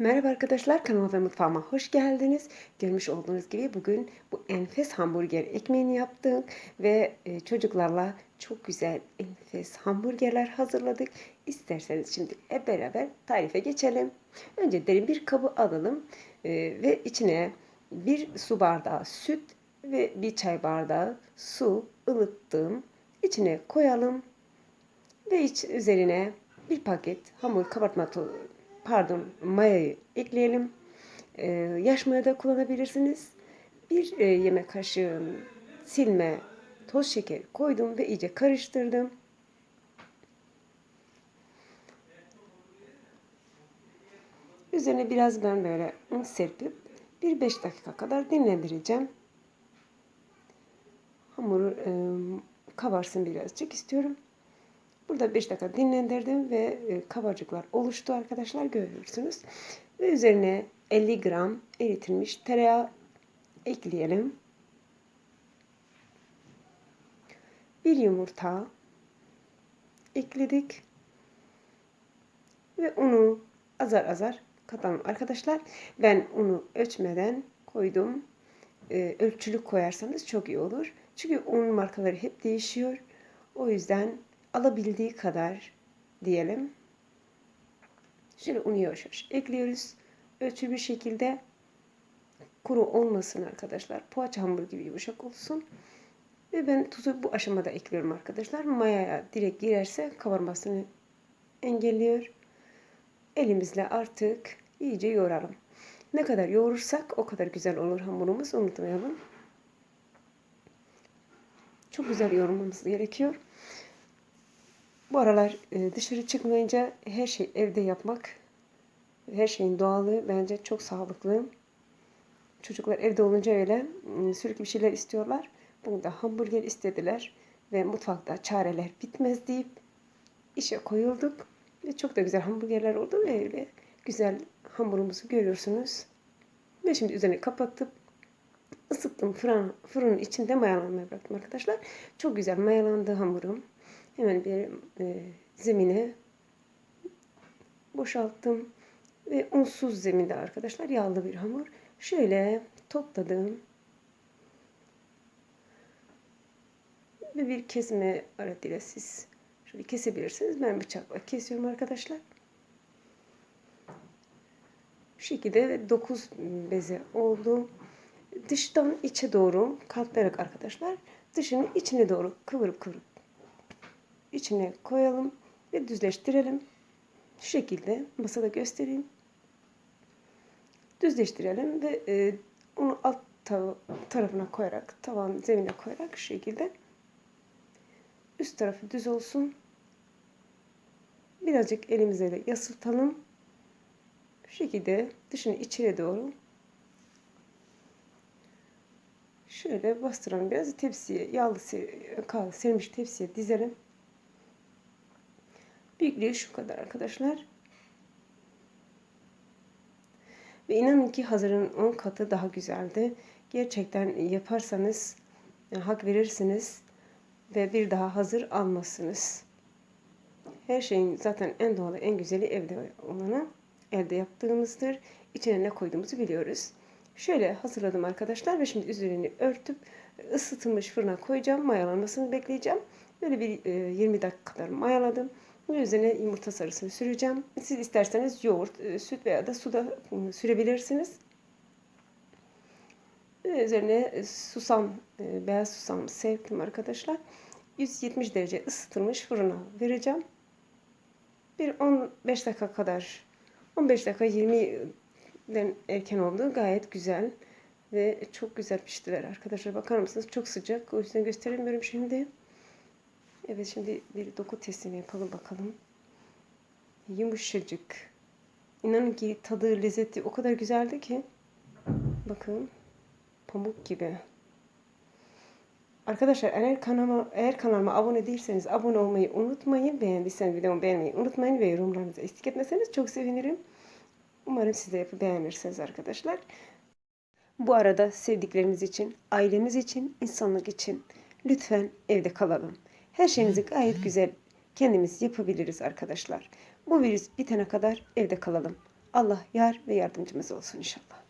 Merhaba arkadaşlar kanalıma ve mutfağıma hoş geldiniz. Görmüş olduğunuz gibi bugün bu enfes hamburger ekmeğini yaptım ve e, çocuklarla çok güzel enfes hamburgerler hazırladık. İsterseniz şimdi hep beraber tarife geçelim. Önce derin bir kabı alalım e, ve içine bir su bardağı süt ve bir çay bardağı su ılıttım. İçine koyalım ve iç üzerine bir paket hamur kabartma tozu pardon mayayı ekleyelim. Ee, yaş maya da kullanabilirsiniz. Bir e, yemek kaşığı silme toz şeker koydum ve iyice karıştırdım. Üzerine biraz ben böyle un serpip bir 5 dakika kadar dinlendireceğim. Hamuru e, kabarsın birazcık istiyorum. Burada 5 dakika dinlendirdim ve e, kabarcıklar oluştu arkadaşlar görüyorsunuz. Ve üzerine 50 gram eritilmiş tereyağı ekleyelim. Bir yumurta ekledik. Ve unu azar azar katalım arkadaşlar. Ben unu ölçmeden koydum. Ee, ölçülü koyarsanız çok iyi olur. Çünkü un markaları hep değişiyor. O yüzden alabildiği kadar diyelim. Şöyle unu yavaş yavaş ekliyoruz. Ölçülü bir şekilde kuru olmasın arkadaşlar. Poğaça hamur gibi yumuşak olsun. Ve ben tuzu bu aşamada ekliyorum arkadaşlar. Mayaya direkt girerse kabarmasını engelliyor. Elimizle artık iyice yoğuralım. Ne kadar yoğurursak o kadar güzel olur hamurumuz. Unutmayalım. Çok güzel yoğurmamız gerekiyor. Bu aralar e, dışarı çıkmayınca her şey evde yapmak, her şeyin doğalı bence çok sağlıklı. Çocuklar evde olunca öyle sürekli bir şeyler istiyorlar. Bunu da hamburger istediler ve mutfakta çareler bitmez deyip işe koyulduk. Ve çok da güzel hamburgerler oldu ve öyle güzel hamurumuzu görüyorsunuz. Ve şimdi üzerine kapatıp ısıttım fırın, fırının içinde mayalanmaya bıraktım arkadaşlar. Çok güzel mayalandı hamurum. Hemen bir e, zemine boşalttım. Ve unsuz zeminde arkadaşlar yağlı bir hamur. Şöyle topladım. Ve bir kesme aletiyle siz şöyle kesebilirsiniz. Ben bıçakla kesiyorum arkadaşlar. Bu şekilde 9 beze oldu. Dıştan içe doğru katlayarak arkadaşlar dışını içine doğru kıvırıp kıvırıp içine koyalım ve düzleştirelim. Şu şekilde masada göstereyim. Düzleştirelim ve e, onu alt tarafına koyarak, tavan zemine koyarak şu şekilde üst tarafı düz olsun. Birazcık elimize de yasıltalım. Şu şekilde dışını içeri doğru şöyle bastıralım biraz tepsiye yağlı ser, sermiş tepsiye dizelim. Büyüklüğü şu kadar arkadaşlar. Ve inanın ki hazırın 10 katı daha güzeldi. Gerçekten yaparsanız yani hak verirsiniz ve bir daha hazır almazsınız. Her şeyin zaten en doğalı, en güzeli evde olanı elde yaptığımızdır. İçine ne koyduğumuzu biliyoruz. Şöyle hazırladım arkadaşlar ve şimdi üzerini örtüp ısıtılmış fırına koyacağım. Mayalanmasını bekleyeceğim. Böyle bir 20 dakika kadar mayaladım. Bunun üzerine yumurta sarısını süreceğim. Siz isterseniz yoğurt, e, süt veya da suda ıı, sürebilirsiniz. Üzerine e, susam, e, beyaz susam sevdim arkadaşlar. 170 derece ısıtılmış fırına vereceğim. Bir 15 dakika kadar, 15 dakika 20'den erken oldu. Gayet güzel ve çok güzel piştiler arkadaşlar. Bakar mısınız? Çok sıcak. O yüzden gösteremiyorum şimdi. Evet şimdi bir doku testini yapalım bakalım. Yumuşacık. İnanın ki tadı, lezzeti o kadar güzeldi ki. Bakın. Pamuk gibi. Arkadaşlar eğer kanalıma, eğer kanalıma abone değilseniz abone olmayı unutmayın. Beğendiyseniz videomu beğenmeyi unutmayın ve yorumlarınızı eksik etmeseniz çok sevinirim. Umarım siz de yapıp beğenirsiniz arkadaşlar. Bu arada sevdiklerimiz için, ailemiz için, insanlık için lütfen evde kalalım. Her şeyimizi gayet güzel kendimiz yapabiliriz arkadaşlar. Bu virüs bitene kadar evde kalalım. Allah yar ve yardımcımız olsun inşallah.